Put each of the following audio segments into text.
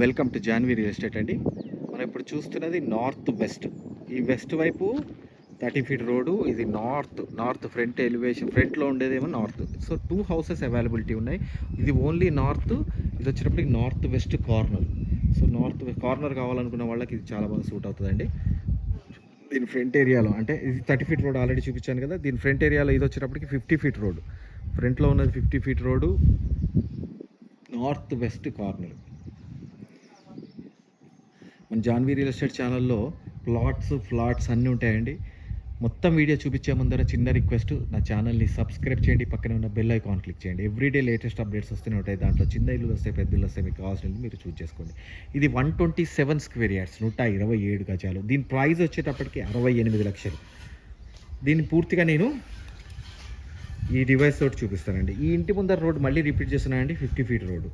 Welcome to Janvi real estate అండి. మనం ఇప్పుడు చూస్తున్నది నార్త్ వెస్ట్. ఈ వెస్ట్ వైపు థర్టీ ఫీట్ రోడ్డు ఇది నార్త్ నార్త్ ఫ్రంట్ ఎలివేషన్ ఫ్రంట్లో ఉండేదేమో north. So two houses availability ఉన్నాయి. ఇది ఓన్లీ నార్త్ ఇది వచ్చేటప్పటికి north west corner. So north corner కావాలనుకున్న వాళ్ళకి ఇది చాలా బాగా సూట్ అవుతుందండి. దీని ఫ్రంట్ ఏరియాలో అంటే ఇది థర్టీ ఫీట్ రోడ్ ఆల్రెడీ చూపించాను కదా దీని ఫ్రంట్ ఏరియాలో ఇది వచ్చేటప్పటికి ఫిఫ్టీ ఫీట్ రోడ్ ఫ్రంట్లో ఉన్నది fifty feet road north west corner. మన జాన్వీ రియల్ ఎస్టేట్ ఛానల్లో ప్లాట్స్ ఫ్లాట్స్ అన్నీ ఉంటాయండి. మొత్తం వీడియో చూపించే ముందర చిన్న రిక్వెస్ట్ నా ఛానల్ని సబ్స్క్రైబ్ చేయండి పక్కనే ఉన్న బెల్ ఐకాన్ క్లిక్ చేయండి. ఎవ్రీడే లేటెస్ట్ అప్డేట్స్ వస్తూనే ఉంటాయి. దాంట్లో చిన్న ఇల్లు వస్తాయి పెద్ద ఇల్లు వస్తాయి మీకు కావాల్సిన మీరు చూస్ చేసుకోండి. ఇది one twenty seven square yards నూట ఇరవై ఏడు గజాలు. దీని ప్రైస్ వచ్చేటప్పటికి అరవై ఎనిమిది లక్షలు. దీన్ని పూర్తిగా నేను ఈ డివైస్ తోటి చూపిస్తానండి. ఈ ఇంటి ముందర రోడ్ మళ్ళీ రిపీట్ చేస్తున్నానండి ఫిఫ్టీ ఫీట్ రోడ్డు.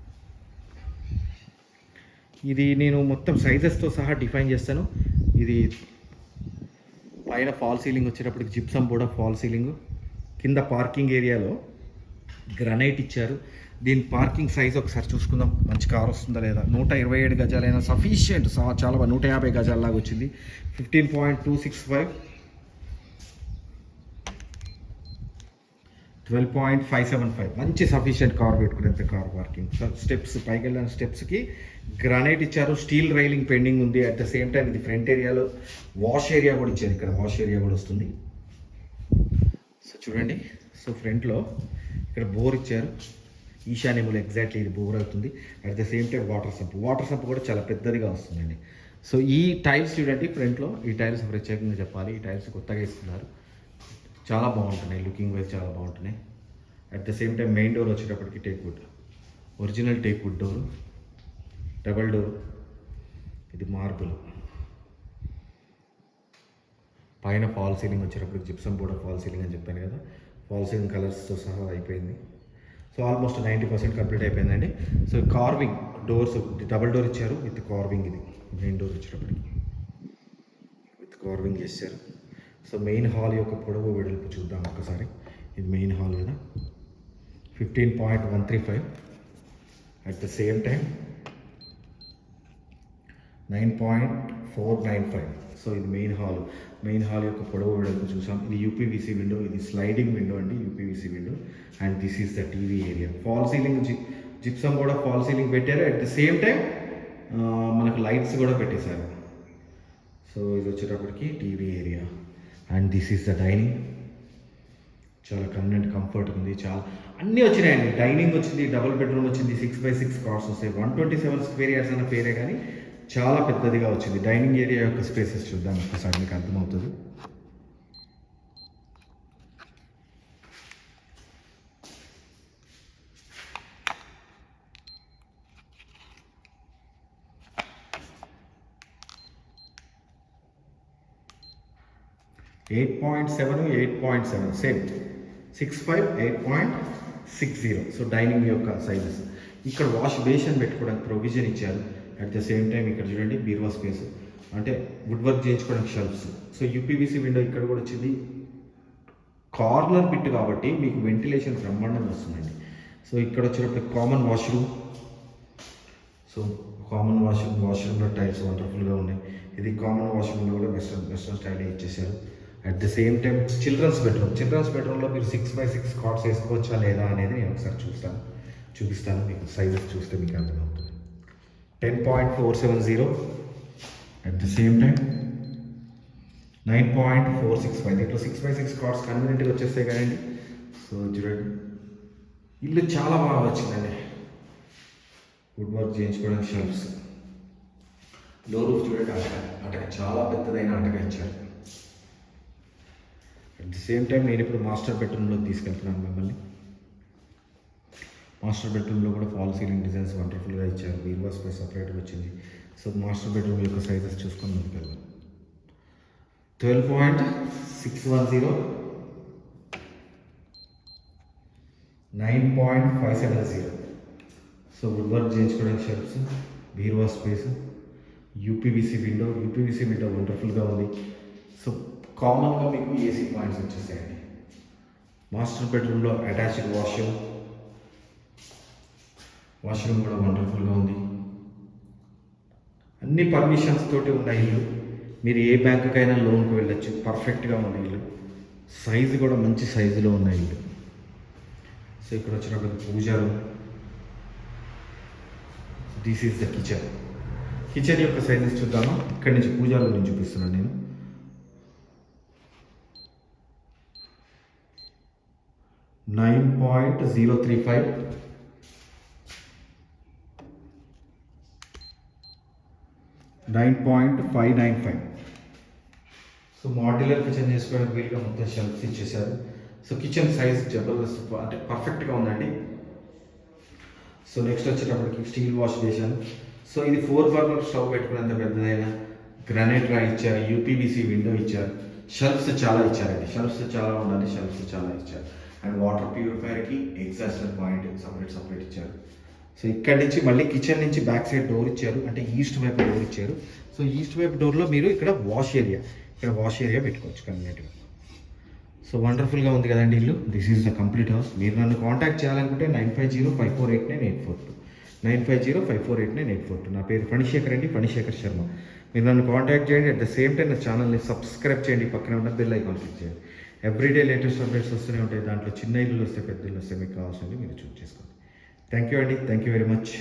ఇది నేను మొత్తం సైజెస్తో సహా డిఫైన్ చేస్తాను. ఇది పైన ఫాల్ సీలింగ్ వచ్చేటప్పటికి జిప్సమ్ కూడా ఫాల్ సీలింగ్ కింద పార్కింగ్ ఏరియాలో గ్రనైట్ ఇచ్చారు. దీని పార్కింగ్ సైజ్ ఒకసారి చూసుకుందాం. మంచి కార్ వస్తుందా లేదా? నూట ఇరవై ఏడు గజాలైనా సఫిషియంట్ చాలా నూట యాభై గజాలలాగా వచ్చింది. Fifteen point two six five twelve point five seven five మంచి సఫిషియంట్ కార్ పెట్టుకునేంత కార్ పార్కింగ్ స్టెప్స్ పైకి వెళ్ళిన స్టెప్స్కి గ్రానైట్ ఇచ్చారు స్టీల్ రైలింగ్ పెండింగ్ ఉంది. అట్ ద సేమ్ టైం ఇది ఫ్రంట్ ఏరియాలో వాష్ ఏరియా కూడా ఇచ్చారు. ఇక్కడ వాష్ ఏరియా కూడా వస్తుంది. సో చూడండి. సో ఫ్రంట్లో ఇక్కడ బోర్ ఇచ్చారు. ఈశాన్యములు ఎగ్జాక్ట్లీ ఇది బోర్ అవుతుంది. At the same time water sump water sump కూడా చాలా పెద్దదిగా వస్తుందండి. సో ఈ టైల్స్ చూడండి ఫ్రంట్లో ఈ టైల్స్ ప్రత్యేకంగా చెప్పాలి. ఈ టైల్స్ కొత్తగా ఇస్తున్నారు. చాలా బాగుంటున్నాయి లుకింగ్ వైజ్ చాలా బాగుంటున్నాయి. At the same time main door వచ్చేటప్పటికి teak wood original teak wood door double door ఇది మార్బుల్ పైన ఫాల్ సీలింగ్ వచ్చేటప్పుడు జిప్సం కూడా ఫాల్ సీలింగ్ అని చెప్పాను కదా ఫాల్ సీలింగ్ కలర్స్తో సహా అయిపోయింది. So almost ninety percent complete అయిపోయిందండి. So carving doors double door ఇచ్చారు విత్ కార్వింగ్ ఇది. మెయిన్ డోర్ వచ్చేటప్పటికి. విత్ కార్వింగ్ చేశారు. సో మెయిన్ హాల్ యొక్క పొడవు వెడల్పు చూద్దాం ఒక్కసారి ఇది మెయిన్ హాల్ కదా. Fifteen point one three five at the same time nine point four nine five so ఇది మెయిన్ హాల్ మెయిన్ హాల్ యొక్క పొడవు వెడల్పు చూసాం. ఇది యూపీవీసీ విండో ఇది స్లైడింగ్ విండో అండి UPVC window and this is the TV area fall ceiling gypsum gypsum కూడా fall ceiling పెట్టారు. అట్ ద సేమ్ టైం మనకు లైట్స్ కూడా పెట్టేశారు. సో ఇది వచ్చేటప్పటికి TV area and this is the dining చాలా కన్వీనియంట్ కంఫర్ట్ ఉంది. చాలా అన్నీ వచ్చినాయండి. డైనింగ్ వచ్చింది డబుల్ బెడ్రూమ్ వచ్చింది సిక్స్ బై సిక్స్ కార్స్ వస్తాయి. One twenty seven square years అన్న పేరే కానీ చాలా పెద్దదిగా వచ్చింది. డైనింగ్ ఏరియా యొక్క స్పేసెస్ చూద్దాం. ఒకసారి మీకు అర్థమవుతుంది. Eight point seven eight point seven same six five eight point six zero. So dining యొక్క సైజెస్ ఇక్కడ వాష్ బేషన్ పెట్టుకోవడానికి ప్రొవిజన్ ఇచ్చారు. అట్ ద సేమ్ టైం ఇక్కడ చూడండి బీర్వా స్పేస్ అంటే వుడ్ వర్క్ చేయించుకోవడానికి షెల్ఫ్స్ సో యూపీవీసీ విండో ఇక్కడ కూడా వచ్చింది. కార్నర్ బిట్ కాబట్టి మీకు వెంటిలేషన్ బ్రహ్మాండంగా వస్తుందండి సో ఇక్కడ వచ్చినప్పుడు common washroom so common washroom వాష్రూమ్లో tiles వండర్ఫుల్గా ఉన్నాయి. ఇది కామన్ వాష్రూమ్లో కూడా వెస్ట్రన్ వెస్ట్రన్ స్టైల్ ఇచ్చేసారు at the same time children's bedroom children's బెడ్రూమ్లో మీరు సిక్స్ బై సిక్స్ కార్డ్స్ వేసుకోవచ్చా లేదా అనేది నేను ఒకసారి చూస్తాను. చూపిస్తాను మీకు సైజెస్ చూస్తే మీకు అర్థమవుతుంది. Ten point four seven zero at the same time nine point four six five దీంట్లో సిక్స్ బై సిక్స్ కార్డ్స్ కన్వీనియంట్గా వచ్చేస్తాయి కదండి. సో చూడండి. ఇల్లు చాలా బాగా వచ్చిందండి. వుడ్ వర్క్ చేయించుకోవడానికి షెల్ఫ్స్లో రూఫ్ చూడండి అటక అటక చాలా పెద్దదైన అటక ఇచ్చారు. అట్ ది సేమ్ టైం నేను ఇప్పుడు మాస్టర్ బెడ్రూమ్లో తీసుకెళ్తున్నాను మిమ్మల్ని. మాస్టర్ బెడ్రూమ్లో కూడా ఫాల్ సీలింగ్ డిజైన్స్ వండర్ఫుల్గా ఇచ్చారు. వీర్వా స్పేస్ సపరేట్గా వచ్చింది. సో మాస్టర్ బెడ్రూమ్ యొక్క సైజెస్ చూసుకొని ముందుకెళ్దాం twelve point six one zero nine point five seven zero so wood work చేయించుకోవడానికి షెల్ఫ్స్ బీరువా space UPVC window UPVC window వండర్ఫుల్గా ఉంది. సో కామన్గా మీకు ఏసీ పాయింట్స్ వచ్చేసాయండి. మాస్టర్ బెడ్రూమ్లో అటాచ్డ్ వాష్రూమ్. వాష్రూమ్ కూడా వండర్ఫుల్గా ఉంది. అన్ని పర్మిషన్స్ తోటి ఉన్న ఇల్లు. మీరు ఏ బ్యాంకుకైనా లోన్కి వెళ్ళొచ్చు. పర్ఫెక్ట్గా ఉన్న ఇల్లు. సైజు కూడా మంచి సైజులో ఉన్న ఇల్లు. సో ఇక్కడ వచ్చినప్పుడు puja room. This is the kitchen kitchen యొక్క సైజెస్ చూద్దాము? ఇక్కడి నుంచి పూజారు నేను నుంచి చూపిస్తున్నాను నేను. Nine point zero three five. Nine point five nine five. So modular kitchen చేసుకోవడానికి వీలుగా మొత్తం షెల్ఫ్స్ ఇచ్చేసారు సో కిచెన్ సైజ్ జబర్దస్త్ అంటే పర్ఫెక్ట్గా ఉందండి. సో నెక్స్ట్ వచ్చేటప్పటికి స్టీల్ వాష్ చేశాను సో ఇది ఫోర్ బర్నర్ స్టవ్ పెట్టుకునేంత పెద్దదైన గ్రానైట్ రా ఇచ్చారు యూపీబీసీ విండో ఇచ్చారు. షెల్ఫ్స్ చాలా ఇచ్చారండి షెల్ఫ్స్ చాలా ఉండాలి షెల్ఫ్స్ చాలా ఇచ్చారు. అండ్ వాటర్ ప్యూరిఫైయర్కి ఎగ్జాస్టర్ పాయింట్ సపరేట్ సపరేట్ ఇచ్చారు. సో ఇక్కడ నుంచి మళ్ళీ కిచెన్ నుంచి బ్యాక్ సైడ్ డోర్ ఇచ్చారు. అంటే ఈస్ట్ వైపు డోర్ ఇచ్చారు. సో ఈస్ట్ వైపు డోర్లో మీరు ఇక్కడ వాష్ ఏరియా ఇక్కడ వాష్ ఏరియా పెట్టుకోవచ్చు కన్వీనియంట్గా సో వండర్ఫుల్గా ఉంది కదండి ఇల్లు. This is the complete house మీరు నన్ను కాంటాక్ట్ చేయాలనుకుంటే nine five zero five four eight nine eight four two. Nine five zero five four eight nine eight four two. నా పేరు ఫణిశేఖర్ అండి. ఫణిశేఖర్ శర్మ. మీరు నన్ను కాంటాక్ట్ చేయండి. అట్ ద సేమ్ టైం నా ఛానల్ని సబ్స్క్రైబ్ చేయండి. పక్కన ఉన్న బెల్ ఐకాన్ క్లిక్ చేయండి. ఎవ్రీడే లేటెస్ట్ అప్డేట్స్ వస్తూనే ఉంటాయి. దాంట్లో చిన్న ఇల్లు వస్తే పెద్ద ఇల్లు వస్తే మీకు కావాల్సింది మీరు చూస్ చేసుకోండి. థ్యాంక్ యూ అండి. Thank you very much